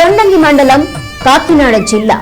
తొండంగి మండలం కాకినాడ జిల్లా.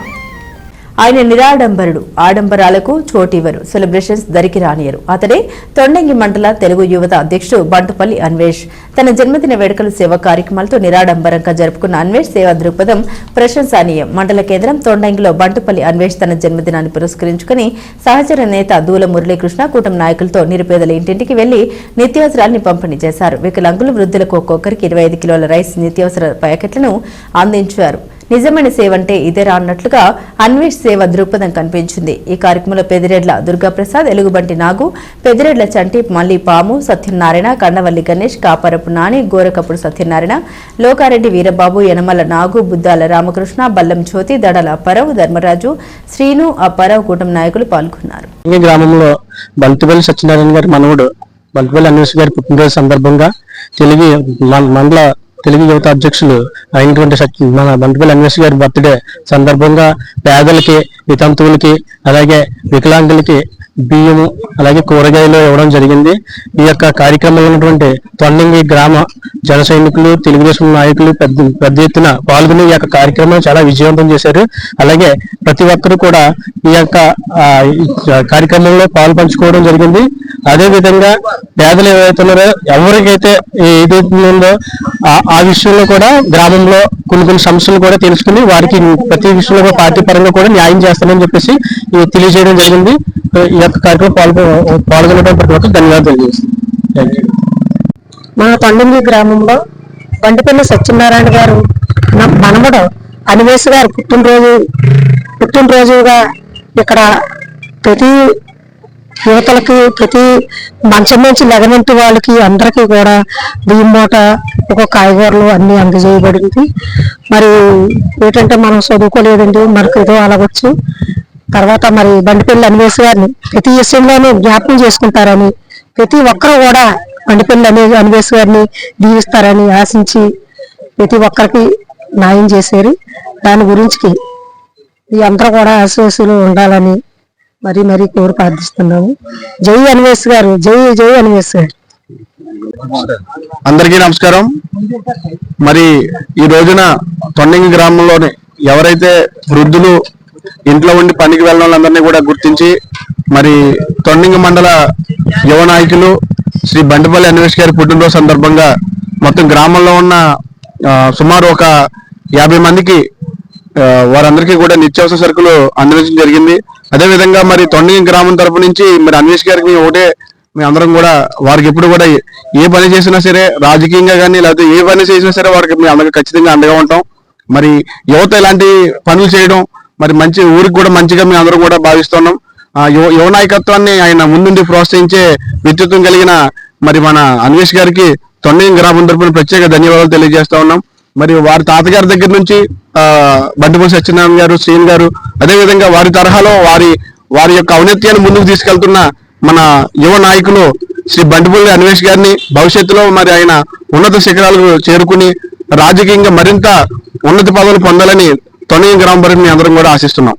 ఆయన నిరాడంబరుడు. ఆడంబరాలకు చోటివ్వరు. సెలబ్రేషన్స్ దరికి రానియరు. అతడే తొండంగి మండల తెలుగు యువత అధ్యక్షుడు బంటుపల్లి అన్వేష్. తన జన్మదిన వేడుకలు సేవ కార్యక్రమాలతో నిరాడంబరంగా జరుపుకున్న అన్వేష్ సేవా దృక్పథం ప్రశంసనీయం. మండల కేంద్రం తొండంగిలో బంటుపల్లి అన్వేష్ తన జన్మదినాన్ని పురస్కరించుకుని సహచర నేత దూల మురళీకృష్ణ కూటమి నాయకులతో నిరుపేదల ఇంటింటికి వెళ్ళి నిత్యావసరాల్ని పంపిణీ చేశారు. వికలాంగులు వృద్ధులకు ఒక్కొక్కరికి ఇరవై ఐదు కిలోల రైస్ నిత్యావసర ప్యాకెట్లను అందించారు. నిజమైన సేవ అంటే ఇదేరా అన్నట్లుగా అన్వేష్ సేవ దృక్పథం కనిపించింది. ఈ కార్యక్రమంలో పెదిరెడ్ల దుర్గాప్రసాద్ ఎలుగుబంటి నాగు పెదిరెడ్ల చంటి మల్లి పాము సత్యనారాయణ కండవల్లి గణేష్ కాపరపు నాని గోరకప్పుడు సత్యనారాయణ లోకారెడ్డి వీరబాబు యనమల నాగు బుద్దాల రామకృష్ణ బల్లం జ్యోతి దడల అప్పారావు ధర్మరాజు శ్రీను అప్పారావు కూటమి నాయకులు పాల్గొన్నారు. గ్రామంలో బంతిపల్లి సత్యనారాయణ గారి మనవుడు బంతిపల్లి అన్వేష్ గారి పుట్టినరోజు సందర్భంగా తెలుగు మండల తెలుగు యువత అధ్యక్షులు అయినటువంటి సత్య మన బంతిపల్లి అన్వేష్ గారి బర్త్డే సందర్భంగా పేదలకి వితంతువులకి అలాగే వికలాంగులకి బియ్యము అలాగే కూరగాయలు ఇవ్వడం జరిగింది. ఈ యొక్క కార్యక్రమంలో ఉన్నటువంటి తొండంగి గ్రామ జన సైనికులు తెలుగుదేశం నాయకులు పెద్ద పెద్ద ఎత్తున పాల్గొని ఈ యొక్క కార్యక్రమం చాలా విజయవంతం చేశారు. అలాగే ప్రతి ఒక్కరు కూడా ఈ యొక్క కార్యక్రమంలో పాలు పంచుకోవడం జరిగింది. అదే విధంగా పేదలు ఏవైతున్నారో ఎవరికైతే ఏదైతుందో ఉందో ఆ- విషయంలో కూడా గ్రామంలో కొన్ని కొన్ని సమస్యలు కూడా తెలుసుకుని వారికి ప్రతి విషయంలో పార్టీ పరంగా కూడా న్యాయం చేస్తామని చెప్పేసి తెలియజేయడం జరిగింది. ఈ యొక్క కార్యక్రమం పాల్గొ పాల్గొనడం ప్రతి ఒక్కరికి ధన్యవాదాలు తెలియజేస్తాను మా పండుంగి గ్రామంలో బండిపల్లి సత్యనారాయణ గారు నా మనమడు అనివేశ గారు పుట్టినరోజు పుట్టినరోజుగా ఇక్కడ ప్రతి యువతలకి ప్రతి మంచం నుంచి లెగనంటి వాళ్ళకి అందరికీ కూడా బియ్యం మూట ఒక కాయగూరలు అన్నీ అందజేయబడింది. మరి ఏంటంటే మనం చదువుకోలేదండి మనకు ఏదో అలవచ్చు తర్వాత మరి బండిపల్లి అనివేశ్ గారిని ప్రతి విషయంలోనూ జ్ఞాపకం చేసుకుంటారని ప్రతి ఒక్కరు కూడా బండిపల్లి అనే అనివేశ్ గారిని దీవిస్తారని ఆశించి ప్రతి ఒక్కరికి న్యాయం చేశారు. దాని గురించి ఈ అందరూ కూడా ఆశీస్సులు ఉండాలని మరి మరి కోరి ప్రార్థిస్తున్నాము. జై అనివేశ్ గారు జై జై అనివేశ్ గారు. అందరికీ నమస్కారం. మరి ఈ రోజున తొండంగి గ్రామంలోని ఎవరైతే వృద్ధులు ఇంట్లో ఉండి పనికి వెళ్ళిన వాళ్ళందరినీ కూడా గుర్తించి మరి తొండింగ మండల యువ నాయకులు శ్రీ బండిపల్లి అన్వేష్ గారి పుట్టినరోజు సందర్భంగా మొత్తం గ్రామంలో ఉన్న సుమారు ఒక యాభై మందికి వారందరికీ కూడా నిత్యావసర సరుకులు అందించడం జరిగింది. అదే విధంగా మరి తొండంగి గ్రామం తరపు నుంచి మరి అన్వేష్ గారికి మేము ఒకటే మేము అందరం కూడా వారికి ఎప్పుడు కూడా ఏ పని చేసినా సరే రాజకీయంగా కానీ లేకపోతే ఏ పని చేసినా సరే వారికి మేము అందరికి ఖచ్చితంగా అండగా ఉంటాం. మరి యువత ఇలాంటి పనులు చేయడం మరి మంచి ఊరికి కూడా మంచిగా మేము అందరూ కూడా భావిస్తున్నాం. యువ యువ నాయకత్వాన్ని ఆయన ముందుండి ప్రోత్సహించే వ్యక్తిత్వం కలిగిన మరి మన అన్వేష్ గారికి తొండయం గ్రామం తరపున ప్రత్యేక ధన్యవాదాలు తెలియజేస్తా ఉన్నాం. మరి వారి తాతగారి దగ్గర నుంచి ఆ బండిపల్లి సత్యనారాయణ గారు శ్రీన్ గారు అదేవిధంగా వారి తరహాలో వారి వారి యొక్క ఔన్నత్యాన్ని ముందుకు తీసుకెళ్తున్న మన యువ నాయకులు శ్రీ బండిపల్లి అన్వేష్ గారిని భవిష్యత్తులో మరి ఆయన ఉన్నత శిఖరాలకు చేరుకుని రాజకీయంగా మరింత ఉన్నత పదవులు పొందాలని తొనయం గ్రామం వరకు మీ అందరం కూడా ఆశిస్తున్నాం.